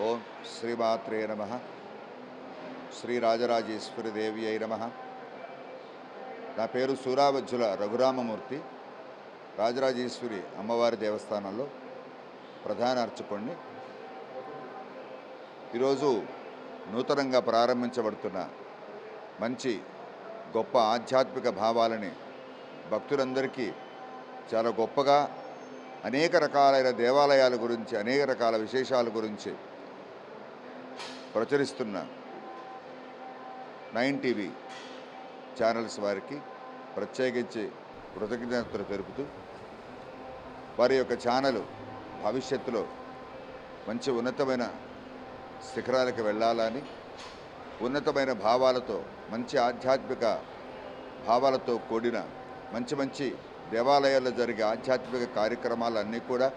ఓం శ్రీమాత్రే నమ. శ్రీ రాజరాజేశ్వరి దేవి అయి నమ. నా పేరు సూరావజ్జుల రఘురామమూర్తి. రాజరాజేశ్వరి అమ్మవారి దేవస్థానంలో ప్రధాన అర్చకుణ్ణి. ఈరోజు నూతనంగా ప్రారంభించబడుతున్న మంచి గొప్ప ఆధ్యాత్మిక భావాలని భక్తులందరికీ చాలా గొప్పగా అనేక రకాలైన దేవాలయాల గురించి అనేక రకాల విశేషాల గురించి ప్రచురిస్తున్న నైన్ టీవీ ఛానల్స్ వారికి ప్రత్యేకించి కృతజ్ఞతలు తెలుపుతూ వారి యొక్క ఛానల్ భవిష్యత్తులో మంచి ఉన్నతమైన శిఖరాలకు వెళ్ళాలని ఉన్నతమైన భావాలతో మంచి ఆధ్యాత్మిక భావాలతో కూడిన మంచి మంచి దేవాలయాల్లో జరిగే ఆధ్యాత్మిక కార్యక్రమాలన్నీ కూడా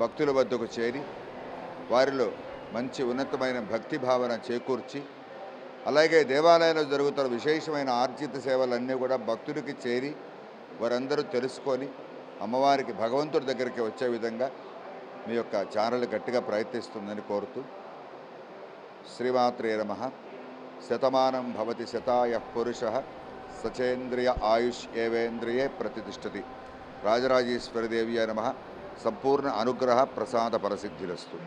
భక్తుల వద్దకు చేరి వారిలో మంచి ఉన్నతమైన భక్తి భావన చేకూర్చి అలాగే దేవాలయంలో జరుగుతున్న విశేషమైన ఆర్జిత సేవలన్నీ కూడా భక్తుడికి చేరి వారందరూ తెలుసుకొని అమ్మవారికి భగవంతుడి దగ్గరికి వచ్చే విధంగా మీ యొక్క ఛానల్ గట్టిగా ప్రయత్నిస్తుందని కోరుతూ శ్రీమాత్రే నమ. శతమానం భవతి శతాయ పురుష సచేంద్రియ ఆయుష్ ఏవేంద్రియే ప్రతిష్టతి. రాజరాజేశ్వరిదేవ్య నమ. సంపూర్ణ అనుగ్రహ ప్రసాద పరసిద్ధిరస్తు